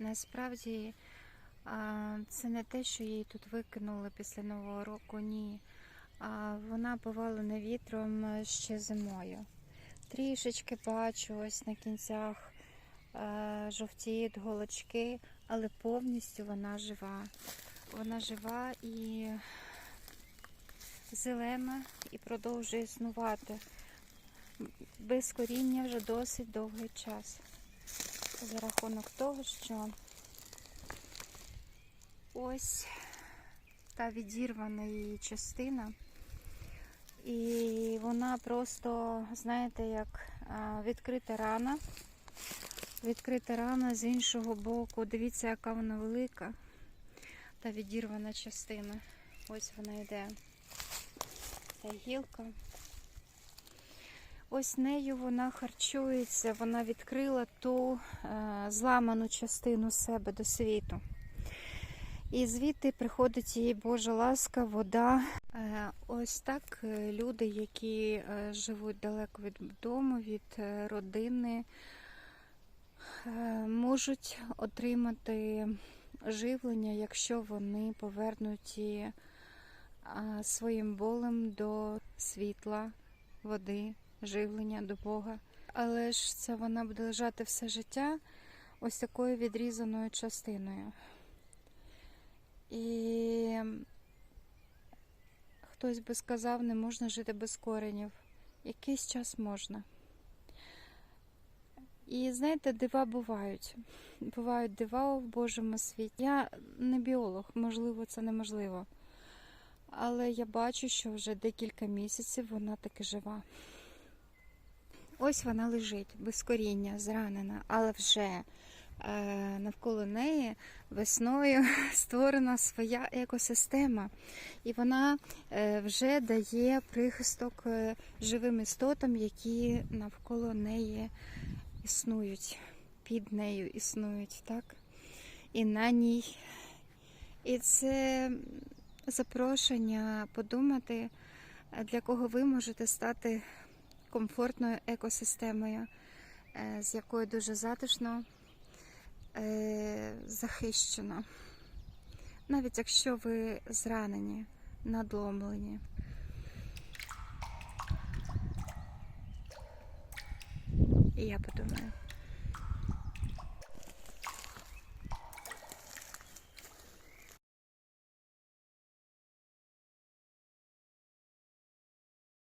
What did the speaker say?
Насправді це не те, що її тут викинули після Нового року, ні. Вона повалена вітром ще зимою. Трішечки бачу ось на кінцях е, жовтіють голочки, але повністю вона жива. Вона жива і зелена і продовжує існувати. Без коріння вже досить довгий час. За рахунок того, що ось та відірвана її частина. І вона просто, знаєте, як відкрита рана. Відкрита рана з іншого боку. Дивіться, яка вона велика. Та відірвана частина. Ось вона йде. Ця гілка. Ось нею вона харчується, вона відкрила ту е, зламану частину себе до світу. І звідти приходить їй Божа ласка, вода. Е, ось так е, люди, які живуть далеко від дому, від родини, можуть отримати живлення, якщо вони повернуті своїм болем до світла, води, живлення до Бога. Але ж це вона буде лежати все життя ось такою відрізаною частиною. І хтось би сказав, не можна жити без коренів. Якийсь час можна. І знаєте, дива бувають. Бувають дива в Божому світі. Я не біолог, можливо, це неможливо. Але я бачу, що вже декілька місяців вона таки жива. Ось вона лежить без коріння, зранена, але вже е, навколо неї весною створена своя екосистема. І вона е, вже дає прихисток е, живим істотам, які навколо неї існують, під нею існують, так? І на ній. І це запрошення подумати, для кого ви можете стати комфортною екосистемою, е, з якою дуже затишно е, захищено. Навіть якщо ви зранені, надломлені. І я подумаю.